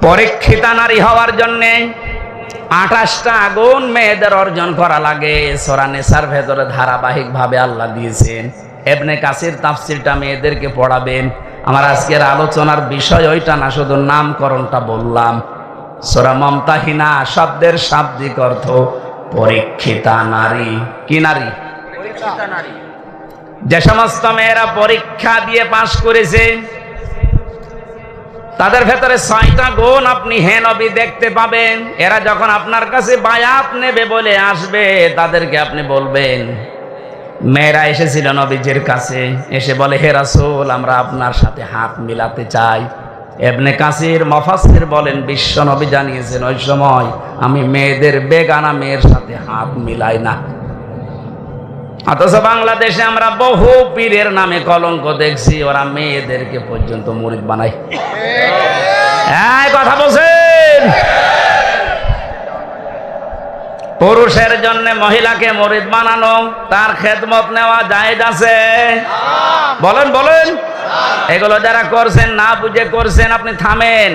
পরীক্ষিতা নারী হওয়ার জন্যে আঠাশটা আগুন মেয়েদের অর্জন করা লাগে। সোরা নেশার ভেতরে ধারাবাহিক ভাবে আল্লাহ দিয়েছেন। এবনে কাসির তাফসিরটা মেয়েদেরকে পড়াবেন। আমার আজকের আলোচনার বিষয় ওইটা না শুধু নামকরণটা বললাম। সোরা মমতাহিনা শব্দের শাব্দিক অর্থ পরীক্ষিতা নারী। কি নারী। যে সমস্ত মেয়েরা পরীক্ষা দিয়ে পাশ করেছে তাদের ভেতরে ছয়টা গুণ আপনি হে নবী দেখতে পাবেন। এরা যখন আপনার কাছে বায়াত নেবে বলে আসবে, তাদেরকে আপনি বলবেন, মেয়েরা এসেছিল নবীজির কাছে। এসে বলে, হে রাসূল, আমরা আপনার সাথে হাত মিলাতে চাই। এবনে কাসির মফাসির বলেন, বিশ্ব নবী জানিয়েছেন, ওই সময় আমি মেয়েদের বেগানা মেয়ের সাথে হাত মিলাই না। অথচ বাংলাদেশে আমরা বহু পীরের নামে কলঙ্ক দেখছি, ওরা মেয়েদেরকে পর্যন্ত মুরিদ বানায়। হ্যাঁ কথা বলছেন? পুরুষের জন্য মহিলাকে মরিদ বানানো, তার খেদমত নেওয়া জায়েজ আছে? বলেন বলেন। এগুলো যারা করছেন, না বুঝে করছেন, আপনি থামেন।